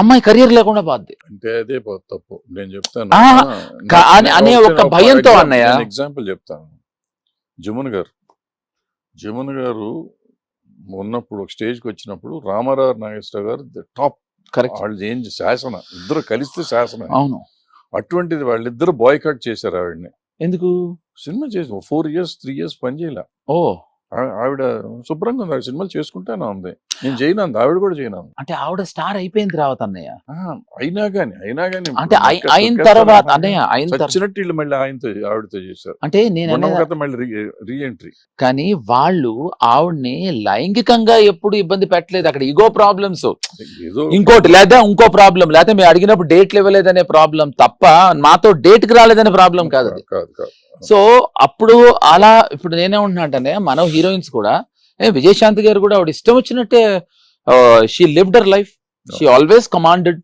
అమ్మాయి కెరియర్ లేకుండా పోద్ది. అంటే అదే తప్పు. నేను చెప్తాను అని- ఒక భయంతో అన్నయ్య. ఎగ్జాంపుల్ చెప్తాను. జమున్ గారు. జమున్ గారు ఉన్నప్పుడు ఒక స్టేజ్కి వచ్చినప్పుడు రామారావు నాగేశ్వర గారు టాప్. కరెక్ట్ వాళ్ళు ఏం శాసన. ఇద్దరు కలిస్తే శాసన. అవును. అటువంటిది వాళ్ళిద్దరు బాయ్కాట్ చేశారు ఆవిడని. ఎందుకు? సినిమా చేసి ఫోర్ ఇయర్స్ త్రీ ఇయర్స్ పనిచేయలే ఓ. ఆ- ఆవిడ శుభ్రంగా ఉంది? సినిమాలు చేసుకుంటానే ఉంది. నేను చేయను ఆవిడ కూడా చేయను. అంటే ఆవిడ స్టార్ అయిపోయిన తర్వాత అన్నయ్య. అయినా గాని అయినా గాని అంటే అయిన తర్వాత అన్నయ్య అయిన వీళ్ళు మళ్ళీ ఆయనతో ఆవిడతో చేశారు. అంటే నేను మొన్న అనేది కథ మళ్ళీ రీ ఎంట్రీ కానీ వాళ్ళు ఆవిడ్ని లైంగికంగా ఎప్పుడు ఇబ్బంది పెట్టలేదు. అక్కడ ఇగో ప్రాబ్లమ్స్. ఇంకోటి లేదా ఇంకో ప్రాబ్లం. లేకపోతే మేము అడిగినప్పుడు డేట్లు ఇవ్వలేదనే ప్రాబ్లం తప్ప మాతో డేట్కి రాలేదనే ప్రాబ్లం కాదు కాదు కాదు. సో అప్పుడు అలా ఇప్పుడు నేనేమంటున్నా అంటే మన హీరోయిన్స్ కూడా ఏ విజయశాంతి గారు కూడా ఆవిడ ఇష్టం వచ్చినట్టే she lived her life she always commanded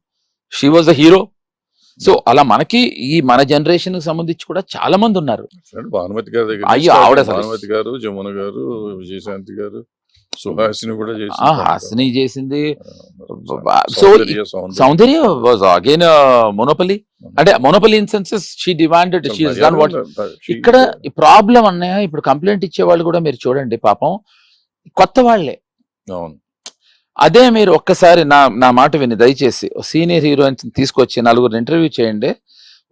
she was a hero so అలా మనకి ఈ మన జనరేషన్కి సంబంధించి కూడా చాలా మంది ఉన్నారు. భానుమతి గారి దగ్గర అయ్యో, ఆవిడ భానుమతి గారు జమున గారు విజయశాంతి గారు. సుహాసిని కూడా చేసి ఆ హాసిని చేసింది so Soundarya was again monopoly అంటే monopoly in senses she demanded she done what ఇక్కడ ప్రాబ్లం అన్నయ్య ఇప్పుడు కంప్లైంట్ ఇచ్చే వాళ్ళు కూడా మీరు చూడండి పాపం కొత్త వాళ్ళే. అవును. అదే మీరు ఒక్కసారి నా నా మాట విని దయచేసి సీనియర్ హీరోయిన్స్ తీసుకొచ్చి నలుగురు ఇంటర్వ్యూ చేయండి.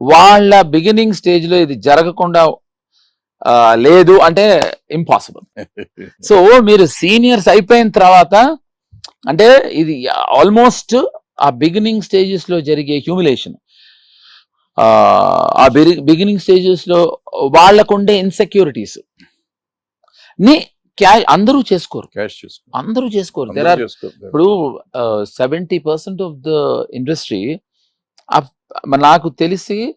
వాళ్ళ బిగినింగ్ స్టేజ్లో ఇది జరగకుండా లేదు అంటే ఇంపాసిబుల్ సో మీరు సీనియర్స్ అయిపోయిన తర్వాత అంటే ఇది ఆల్మోస్ట్ ఆ బిగినింగ్ స్టేజెస్లో జరిగే హ్యూమిలేషన్ ఆ బిగినింగ్ స్టేజెస్లో వాళ్ళకుండే ఇన్సెక్యూరిటీస్ని క్యా అందరూ చేసుకోరు. క్యాష్ అందరూ చేసుకోరు. అందరూ దెర్ ఆర్ చేసుకో. ఇప్పుడు seventy percent of the industry నాకు తెలిసి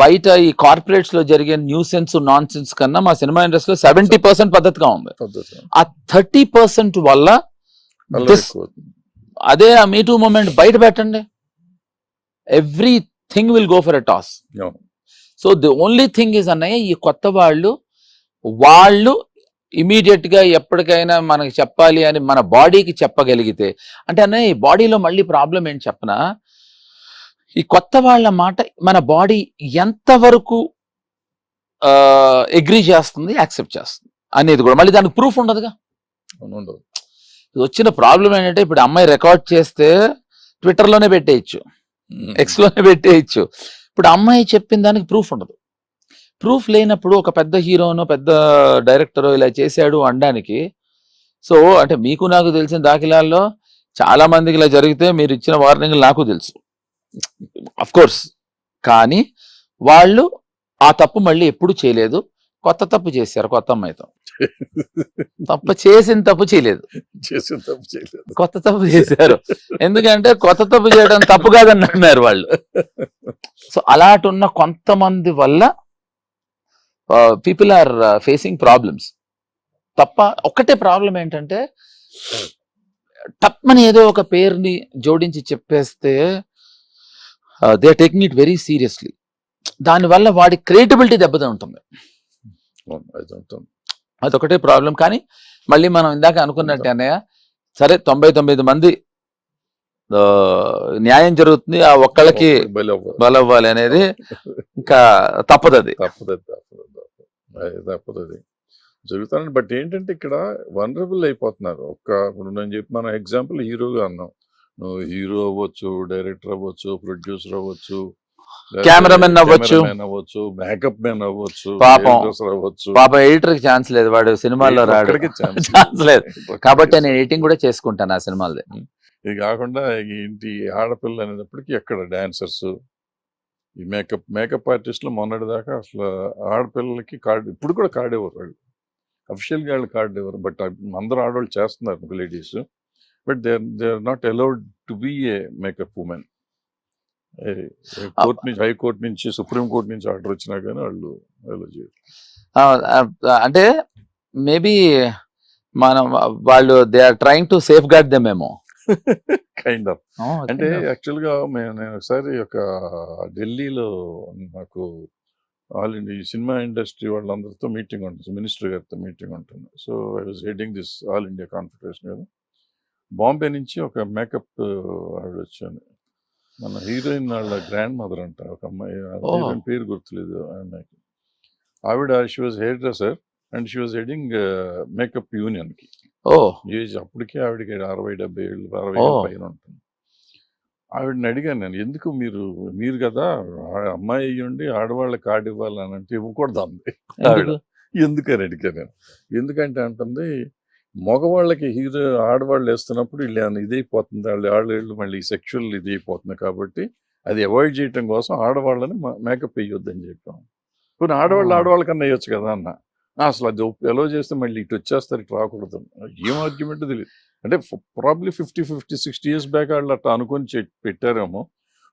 బయట ఈ కార్పొరేట్స్లో జరిగే న్యూ సెన్స్ నాన్ సెన్స్ కన్నా మా సినిమా ఇండస్ట్రీలో సెవెంటీ పర్సెంట్ పద్ధతిగా ఉంది. ఆ థర్టీ పర్సెంట్ వల్ల. అదే ఆ మీటూ మూమెంట్ బయట పెట్టండి every thing will go for a toss. So the only thing is అన్నయ్య ఈ కొత్త వాళ్ళు వాళ్ళు ఇమీడియట్గా ఎప్పటికైనా మనకి చెప్పాలి అని మన బాడీకి చెప్పగలిగితే అంటే అన్నయ్య ఈ బాడీలో మళ్ళీ ప్రాబ్లం ఏంటి చెప్పనా ఈ కొత్త వాళ్ళ మాట మన బాడీ ఎంతవరకు అగ్రి చేస్తుంది యాక్సెప్ట్ చేస్తుంది అనేది కూడా. మళ్ళీ దానికి ప్రూఫ్ ఉండదుగా? ఉండదు. వచ్చిన ప్రాబ్లం ఏంటంటే ఇప్పుడు అమ్మాయి రికార్డ్ చేస్తే ట్విట్టర్లోనే పెట్టేయచ్చు. ఉమ్. ఎక్స్లోనే పెట్టేయచ్చు. ఇప్పుడు అమ్మాయి చెప్పిన దానికి ప్రూఫ్ ఉండదు. ప్రూఫ్ లేనప్పుడు ఒక పెద్ద హీరోనో పెద్ద డైరెక్టర్ ఇలా చేశాడు అనడానికి సో అంటే మీకు నాకు తెలిసిన దాఖలాల్లో చాలా మందికి ఇలా జరిగితే మీరు ఇచ్చిన వార్నింగ్ నాకు తెలుసు. అఫ్ కోర్స్ కానీ వాళ్ళు ఆ తప్పు మళ్ళీ ఎప్పుడు చేయలేదు. కొత్త తప్పు చేశారు కొత్త అమ్మాయితో. తప్పు చేసిన తప్పు చేయలేదు. చేసిన తప్పు చేయలేదు. కొత్త తప్పు చేశారు. ఎందుకంటే కొత్త తప్పు చేయడం తప్పు కాదని అన్నారు వాళ్ళు. సో అలాంటి ఉన్న కొంతమంది వల్ల పీపుల్ ఆర్ ఫేసింగ్ ప్రాబ్లమ్స్ తప్ప ఒక్కటే ప్రాబ్లం ఏంటంటే తప్పని ఏదో ఒక పేరుని జోడించి చెప్పేస్తే they taking it very seriously దానివల్ల వాడి క్రియేటిబిలిటీ దెబ్బతింటుంది. అదొకటే ప్రాబ్లం కానీ మళ్ళీ మనం ఇందాక అనుకున్నట్టు అన్నయ్య సరే తొంభై తొమ్మిది మంది న్యాయం జరుగుతుంది ఆ ఒక్కళ్ళకి. బలవ్వాలి అనేది ఇంకా తప్పదు అది తప్పదు. అది, జరుగుతానండి బట్ ఏంటంటే ఇక్కడ వనరబుల్ అయిపోతున్నారు. ఒక్క ఇప్పుడు నేను చెప్పి మన ఎగ్జాంపుల్ హీరోగా అన్నాం. నువ్వు హీరో అవ్వచ్చు డైరెక్టర్ అవ్వచ్చు ప్రొడ్యూసర్ అవ్వచ్చు Cameraman అవ్వచ్చు. అవ్వచ్చు మేకప్ మ్యాన్ అవ్వచ్చు పాపం. అవ్వచ్చు. పాప ఎడిటర్కి ఛాన్స్ లేదు వాడు సినిమాల్లో రాడు. ఛాన్స్ లేదు. కాబట్టి నేను ఎడిటింగ్ కూడా చేసుకుంటాను ఆ సినిమాలది. ఇది కాకుండా ఇంటి ఆడపిల్ల అనేటప్పటికి ఎక్కడ డాన్సర్స్? ఈ మేకప్ మేకప్ ఆర్టిస్టులు మొన్నటి దాకా అసలు ఆడపిల్లలకి కార్డు ఇప్పుడు కూడా కార్డు ఇవ్వరు వాళ్ళు. అఫిషియల్గా వాళ్ళు కార్డు ఇవ్వరు బట్ అందరూ ఆడవాళ్ళు చేస్తున్నారు ladies. But they they are not allowed to be a makeup women court నుంచి హైకోర్టు నుంచి సుప్రీం కోర్ట్ నుంచి ఆర్డర్ వచ్చినా కానీ వాళ్ళు అలో చేయరు. అంటే మేబీ మనం వాళ్ళు they are trying to safeguard them ఏమో కైండ్ ఆఫ్ అంటే యాక్చువల్గా మేము నేను ఒకసారి ఒక ఢిల్లీలో నాకు ఆల్ ఇండియా సినిమా ఇండస్ట్రీ వాళ్ళందరితో మీటింగ్ ఉంటుంది మినిస్టర్ గారితో మీటింగ్ ఉంటుంది. So I was heading this all India confederation కదా బాంబే నుంచి ఒక మేకప్ ఆవిడ వచ్చాను మన హీరోయిన్ వాళ్ళ గ్రాండ్ మదర్ అంట ఒక అమ్మాయి. హీరోయిన్ పేరు గుర్తులేదు అమ్మాయికి. ఆవిడ she was hair dresser and she was heading makeup యూనియన్కి ఓ. ఏజ్ అప్పటికే ఆవిడకి అరవై డెబ్బై ఏళ్ళు అరవై పైన ఉంటుంది. ఆవిడని అడిగాను నేను ఎందుకు మీరు మీరు కదా అమ్మాయి అయ్యుండి ఆడవాళ్ళకి కార్డు ఇవ్వాలని అంటే ఇవ్వకూడదు అంది ఆవిడ ఎందుకు? ఎందుకని అడిగాను నేను. ఎందుకంటే అంటుంది మగవాళ్ళకి హీరో ఆడవాళ్ళు వేస్తున్నప్పుడు వీళ్ళు ఇదైపోతుంది వాళ్ళు ఆడవాళ్ళు మళ్ళీ సెక్షువల్ ఇది అయిపోతుంది కాబట్టి అది అవాయిడ్ చేయటం కోసం ఆడవాళ్ళని మేకప్ వేయొద్దని చెప్పాం. కొన్ని ఆడవాళ్ళు ఆ. ఆడవాళ్ళ కన్నా వేయొచ్చు కదా అన్న. "ఆ, అసలు అది ఎలా చేస్తే మళ్ళీ ఇటు వచ్చేస్తారు ఇటు రాకూడదు. ఏం ఆర్గ్యుమెంట్ తెలియదు అంటే probably fifty fifty sixty years back వాళ్ళు అట్లా అనుకొని పెట్టారేమో.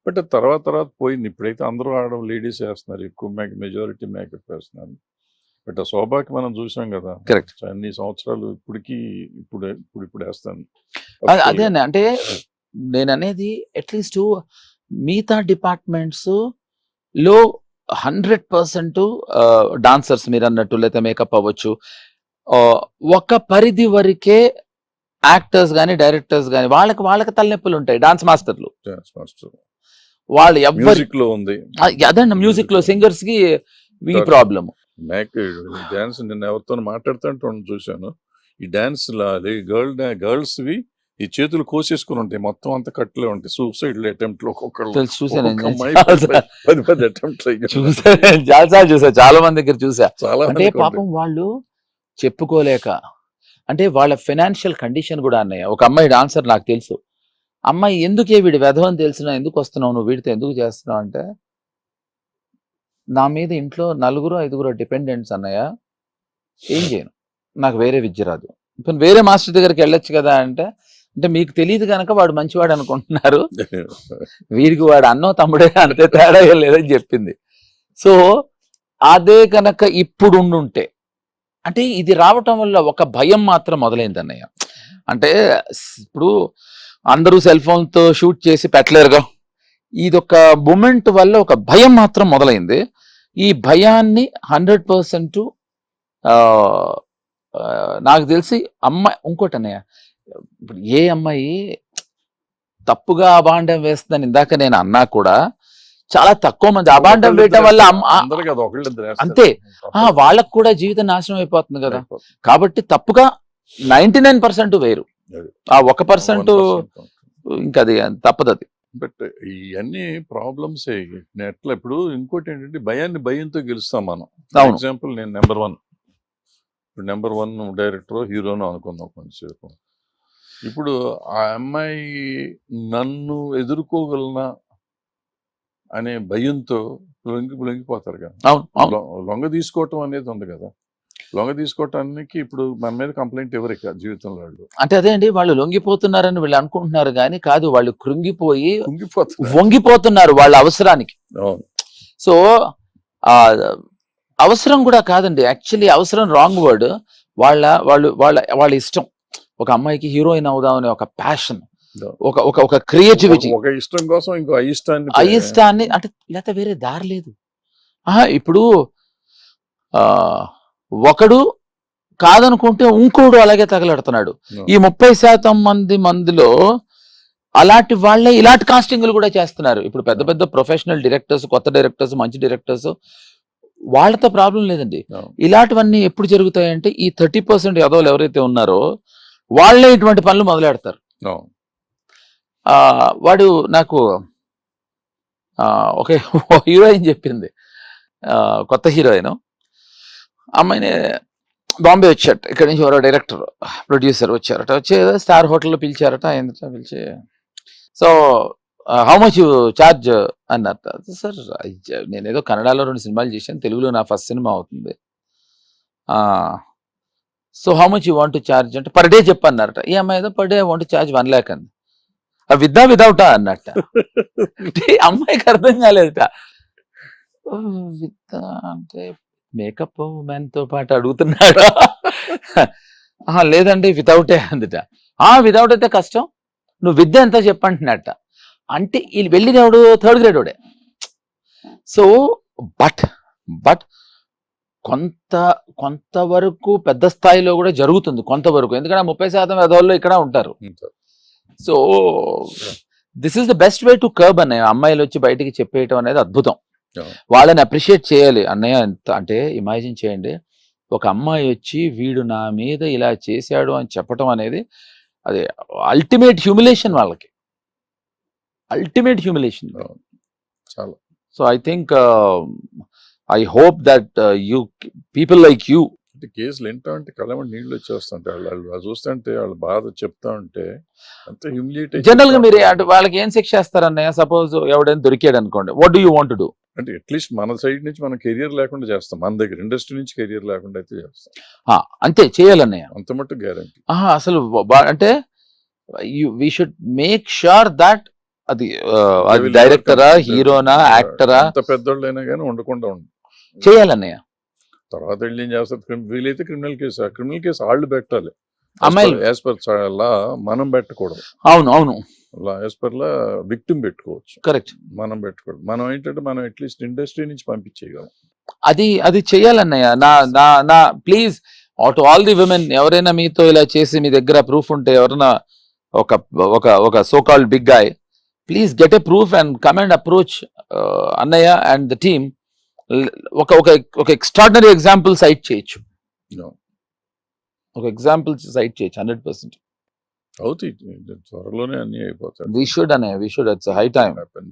బట్ తర్వాత తర్వాత పోయింది. ఇప్పుడైతే అందరూ ఆడ లేడీస్ వేస్తున్నారు. ఎక్కువ మేక మెజారిటీ మేకప్ వేస్తున్నారు. బట్ ఆ శోభాకి మనం చూసాం కదా. Correct. అన్ని సంవత్సరాలు ఇప్పటికి ఇప్పుడు ఇప్పుడు ఇప్పుడు వేస్తాను. అదే అదే అంటే నేను అనేది అట్లీస్ట్ మిగతా డిపార్ట్మెంట్స్లో హండ్రెడ్ పర్సెంట్ డాన్సర్స్ మీరు అన్నట్టు లేకపోతే మేకప్ అవ్వచ్చు. ఒక పరిధి వరకే యాక్టర్స్ కానీ డైరెక్టర్స్ కానీ వాళ్ళకి వాళ్ళకి తలనొప్పులు ఉంటాయి డాన్స్ మాస్టర్లు వాళ్ళు ఎవ్వరు మ్యూజిక్లో ఉంది అదండి. మ్యూజిక్లో సింగర్స్కి ఈ. ప్రాబ్లమ్. మేక్ డాన్స్ నేను ఎవరితో మాట్లాడుతుంటే చూశాను. ఈ డాన్స్ గర్ల్ గర్ల్స్ వి ఈ చేతులు కోసేసుకుని ఉంటాయి. మొత్తం అంతా కట్లే ఉంటాయి. సూసైడ్ అటెంప్ట్లో చాలా పది పది అటెంప్ట్ చూసా చాలా మంది దగ్గర చూసా చాలా అంటే పాపం వాళ్ళు చెప్పుకోలేక అంటే వాళ్ళ ఫైనాన్షియల్ కండిషన్ కూడా అన్నయ్య. ఒక అమ్మాయి డాన్సర్ నాకు తెలుసు. అమ్మాయి ఎందుకే వీడి వెధవని తెలిసిన ఎందుకు వస్తున్నావు? నువ్వు వీడితో ఎందుకు చేస్తున్నావు అంటే నా మీద ఇంట్లో నలుగురు ఐదుగురు డిపెండెంట్స్ అన్నయ్య ఏం చేయను. నాకు వేరే విద్య రాదు. ఇప్పుడు వేరే మాస్టర్ దగ్గరికి వెళ్ళొచ్చు కదా అంటే అంటే మీకు తెలియదు కనుక వాడు మంచివాడు అనుకుంటున్నారు. వీరికి వాడు అన్నో తమ్ముడే అంతే తేడా లేదని చెప్పింది. సో అదే కనుక ఇప్పుడు ఉండుంటే అంటే ఇది రావటం వల్ల ఒక భయం మాత్రం మొదలైంది అన్నయ్య. అంటే ఇప్పుడు అందరూ సెల్ ఫోన్తో షూట్ చేసి పెట్టలేరుగా. ఇది ఒక మూమెంట్ వల్ల ఒక భయం మాత్రం మొదలైంది. ఈ భయాన్ని హండ్రెడ్ పర్సెంట్ నాకు తెలిసి అమ్మాయి ఇంకోటి అన్నయ్య ఇప్పుడు ఏ అమ్మాయి తప్పుగా అభాండం వేస్తుందని ఇందాక నేను అన్నా కూడా చాలా తక్కువ మంది అభాండం వేయటం వల్ల. అంతే. వాళ్ళకు కూడా జీవితం నాశనం అయిపోతుంది కదా. కాబట్టి తప్పుగా నైన్టీ నైన్ పర్సెంట్ వేరు. ఆ ఒక పర్సెంట్ 1% ఇంకా అది తప్పదు అది బట్ ఇవన్నీ ప్రాబ్లమ్స్ ఎట్లా ఇప్పుడు ఇంకోటి ఏంటంటే భయాన్ని భయంతో గెలుస్తాం మనం. అవును. ఎగ్జాంపుల్ నేను నెంబర్ వన్. ఇప్పుడు నెంబర్ వన్ డైరెక్టర్ హీరోను అనుకుందాం కొంచెంసేపు ఇప్పుడు ఆ అమ్మాయి నన్ను ఎదుర్కోగలనా అనే భయంతో లొంగి లొంగిపోతారు కదా. లొంగ తీసుకోవటం అనేది ఉంది కదా. లొంగ తీసుకోవటానికి ఇప్పుడు మన మీద కంప్లైంట్ ఎవరు ఇక జీవితంలో వాళ్ళు. అంటే అదే అండి వాళ్ళు లొంగిపోతున్నారని వీళ్ళు అనుకుంటున్నారు కానీ కాదు వాళ్ళు కృంగిపోయి వంగిపోతున్నారు వాళ్ళ అవసరానికి. సో ఆ అవసరం కూడా కాదండి. యాక్చువల్లీ అవసరం రాంగ్ వర్డ్. వాళ్ళ వాళ్ళు వాళ్ళ వాళ్ళ ఇష్టం. ఒక అమ్మాయికి హీరోయిన్ అవుదామనే ఒక ప్యాషన్. ఒక ఒక ఒక క్రియేటివిటీ. ఒక ఇష్టం కోసం ఇంకో అయిష్టాన్ని అయిష్టాన్ని అంటే లేకపోతే వేరే దారి లేదు. ఆహా ఇప్పుడు ఆ ఒకడు కాదనుకుంటే ఇంకోడు అలాగే తగలడుతున్నాడు. ఈ ముప్పై శాతం మంది మందిలో అలాంటి వాళ్ళే ఇలాంటి కాస్టింగ్లు కూడా చేస్తున్నారు. ఇప్పుడు పెద్ద పెద్ద ప్రొఫెషనల్ డైరెక్టర్స్ కొత్త డైరెక్టర్స్ మంచి డైరెక్టర్స్ వాళ్ళతో ప్రాబ్లం లేదండి. ఇలాంటివన్నీ ఎప్పుడు జరుగుతాయంటే ఈ థర్టీ పర్సెంట్ యదవులు ఎవరైతే ఉన్నారో వాళ్ళే ఇటువంటి పనులు మొదలెడతారు. వాడు నాకు ఒక హీరోయిన్ చెప్పింది. కొత్త హీరోయిన్. అమ్మాయిని బాంబే వచ్చారట. ఇక్కడి నుంచి ఎవరో డైరెక్టర్ ప్రొడ్యూసర్ వచ్చారట. వచ్చి స్టార్ హోటల్లో పిలిచారట. ఏంటంటే పిలిచి సో హౌ మచ్ చార్జ్ అన్నారట సార్ నేను ఏదో కన్నడలో రెండు సినిమాలు చేశాను. తెలుగులో నా ఫస్ట్ సినిమా అవుతుంది. So how much you want charge అంటే పర్ డే చెప్పన్నారట. ఈ అమ్మాయి ఏదో per day want charge one lakh అంది. విద్దా విదౌటా అన్నట్ట. అమ్మాయికి అర్థం కాలేదట. "ఓ, విత్ అంటే మేకప్ మ్యాన్తో పాటు అడుగుతున్నాడు? "ఆహా, లేదండి వితౌటే అందుట. ఆ వితౌట్ అయితే కష్టం. నువ్వు విద్య ఎంత చెప్పంటున్నట్ట. అంటే వీళ్ళు వెళ్ళినవాడు థర్డ్ గ్రేడ్ వాడే. సో బట్ బట్ కొంత కొంతవరకు పెద్ద స్థాయిలో కూడా జరుగుతుంది. కొంతవరకు. ఎందుకంటే ముప్పై శాతం ఎదవాళ్ళు ఇక్కడ ఉంటారు. So this is the best way to curb అన్నయ్య. అమ్మాయిలు వచ్చి బయటికి చెప్పేయటం అనేది అద్భుతం. వాళ్ళని అప్రిషియేట్ చేయాలి. అన్నయ్య ఎంత అంటే ఇమాజిన్ చేయండి. ఒక అమ్మాయి వచ్చి వీడు నా మీద ఇలా చేశాడు అని చెప్పటం అనేది అది అల్టిమేట్ హ్యూమిలేషన్ వాళ్ళకి. Ultimate humiliation. చాలా. So I think I hope that you people like you అంటే కేసులు వింటా ఉంటే కళ్ళమని నీళ్ళు వచ్చేస్తుంటాయి వాళ్ళు చూస్తుంటే వాళ్ళ బాధ చెప్తా ఉంటే అంత హ్యూమిలియేట్ జనరల్గా మీరు వాళ్ళకి ఏం శిక్ష వేస్తారన్నయ్య సపోజ్ ఎవడైనా దొరికాడు అనుకోండి. What do you want do అంటే అట్లీస్ట్ మన సైడ్ నుంచి మనం కెరియర్ లేకుండా చేస్తాం. మన దగ్గర ఇండస్ట్రీ నుంచి కెరియర్ లేకుండా అయితే చేస్తాం. అంతే చేయాలన్నయ్య. అంత మట్టు గ్యారంటీ ఆహా, అసలు అంటే we should make sure that అది అది డైరెక్టరా హీరోనా యాక్టరా ఎంత పెద్దోళ్ళైనా కానీ ఉండకుండా ఉండు. చేయాలన్నయ్య. తర్వాత వెళ్ళి ఏం చేస్తారు? వీలైతే క్రిమినల్ కేసు క్రిమినల్ కేసు వాళ్ళు పెట్టాలి. అమ్మాయిలు. యాజ్ పర్ లా మనం పెట్టకూడదు. అవును అవును. యాజ్ పర్ లా విక్టిమ్ పెట్టుకోవచ్చు. కరెక్ట్. మనం పెట్టకూడదు మనం ఏంటంటే మనం అట్లీస్ట్ ఇండస్ట్రీ నుంచి పంపించేయగలం. అది అది చేయాలన్నయ్య. నా నా నా please to all the women ఎవరైనా మీతో ఇలా చేసి మీ దగ్గర ప్రూఫ్ ఉంటే ఎవరైనా ఒక ఒక ఒక so called big guy please get a proof and come and approach అన్నయ్య అండ్ ద టీమ్. ఒక ఒక ఒక ఎక్స్ట్రాడినరీ ఎగ్జాంపుల్ సైట్ చేయొచ్చు. ఒక ఎగ్జాంపుల్ సైట్ చేయొచ్చు హండ్రెడ్ పర్సెంట్. అవుతాయి. త్వరలోనే అన్ని అయిపోతాయి. వీ షుడ్ అన్నయ్య we should it's high happen